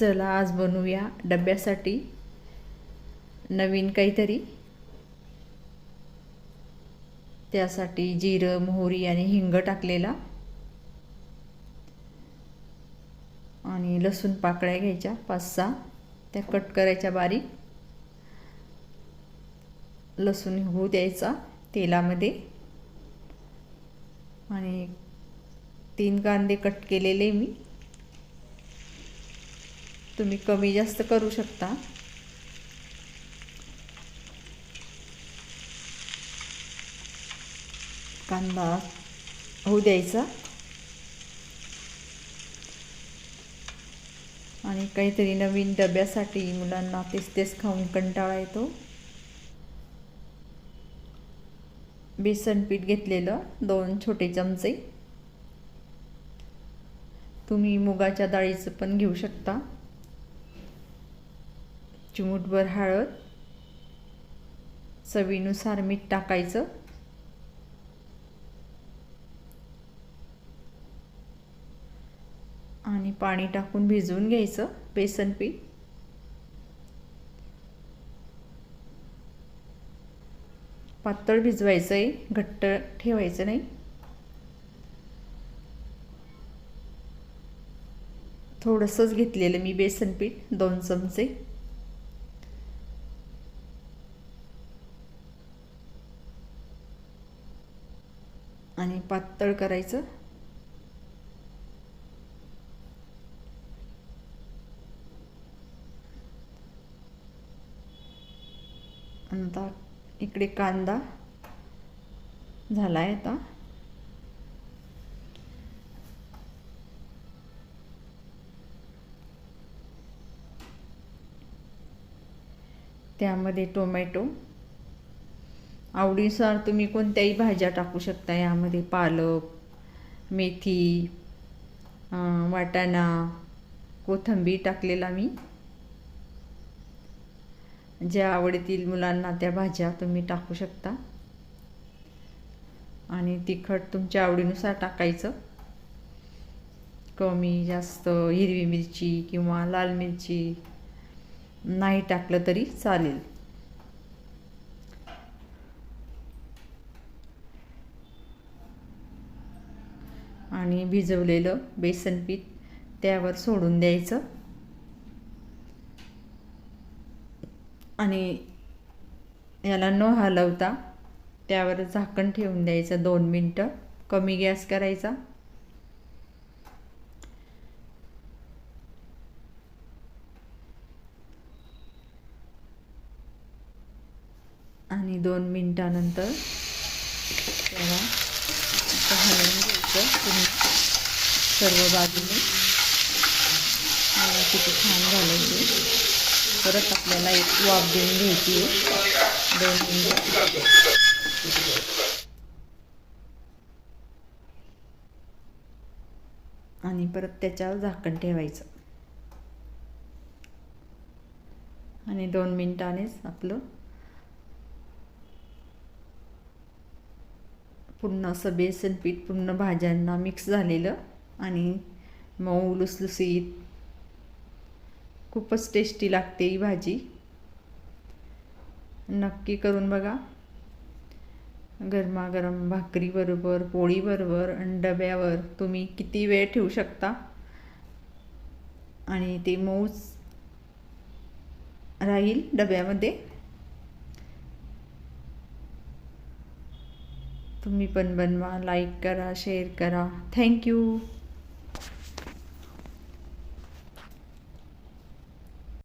चला आज बनवूया डब्यासाठी नवीन काहीतरी. त्यासाठी जिरं मोहरी आणि हिंग टाकलेला. आणि लसूण पाकळ्या घ्यायच्या पाच सहा त्या कट करायच्या बारीक. लसूण होऊ द्यायचा तेलामध्ये. आणि तीन कांदे कट केलेले मी. तुम्ही कमी जास्त करू शकता. कांदा होऊ द्यायचा. आणि काहीतरी नवीन डब्यासाठी मुलांना तेच तेच खाऊन कंटाळा येतो. बेसन पीठ घेतलेलं दोन छोटे चमचे. तुम्ही मुगाच्या डाळीचं पण घेऊ शकता. चिमूटभर हळद चवीनुसार मीठ टाकायचं. आणि पाणी टाकून भिजवून घ्यायचं बेसन पीठ. पातळ भिजवायचं आहे घट्ट ठेवायचं नाही. थोडंसंच घेतलेलं मी बेसन पीठ दोन चमचे. आणि पातळ करायचं. आता इकडे कांदा झाला आहे आता. त्यामध्ये टोमॅटो. आवडीनुसार तुम्ही कोणत्याही भाज्या टाकू शकता. यामध्ये पालक मेथी वाटाणा कोथिंबीर टाकलेला मी. ज्या आवडतील मुलांना त्या भाज्या तुम्ही टाकू शकता. आणि तिखट तुमच्या आवडीनुसार टाकायचं. कमी जास्त हिरवी मिरची किंवा लाल मिरची नाही टाकलं तरी चालेल. आणि भिजवलेलं बेसन पीठ त्यावर सोडून द्यायचं. आणि याला न हलवता त्यावर झाकण ठेवून द्यायचं दोन मिनटं. कमी गॅस करायचा. आणि दोन मिनटानंतर त्याला हलवून घ्यायचं तुम्ही सर्व बाजूने. किती छान घालायचे परत आपल्याला एक वाफ देऊन घ्यायची आहे. दोन मिनिट. आणि परत त्याच्यावर झाकण ठेवायचं. आणि दोन मिनिटानेच आपलं पूर्ण असं बेसन पीठ पूर्ण भाज्यांना मिक्स झालेलं आणि मऊ लुसलुसीत खूपच टेस्टी लागते ही भाजी. नक्की करून बघा. गरमागरम भाकरीबरोबर पोळीबरोबर आणि डब्यावर तुम्ही किती वेळ ठेवू शकता. आणि ते मऊच राहील डब्यामध्ये. तुम्ही पण बनवा लाईक करा शेअर करा. थँक्यू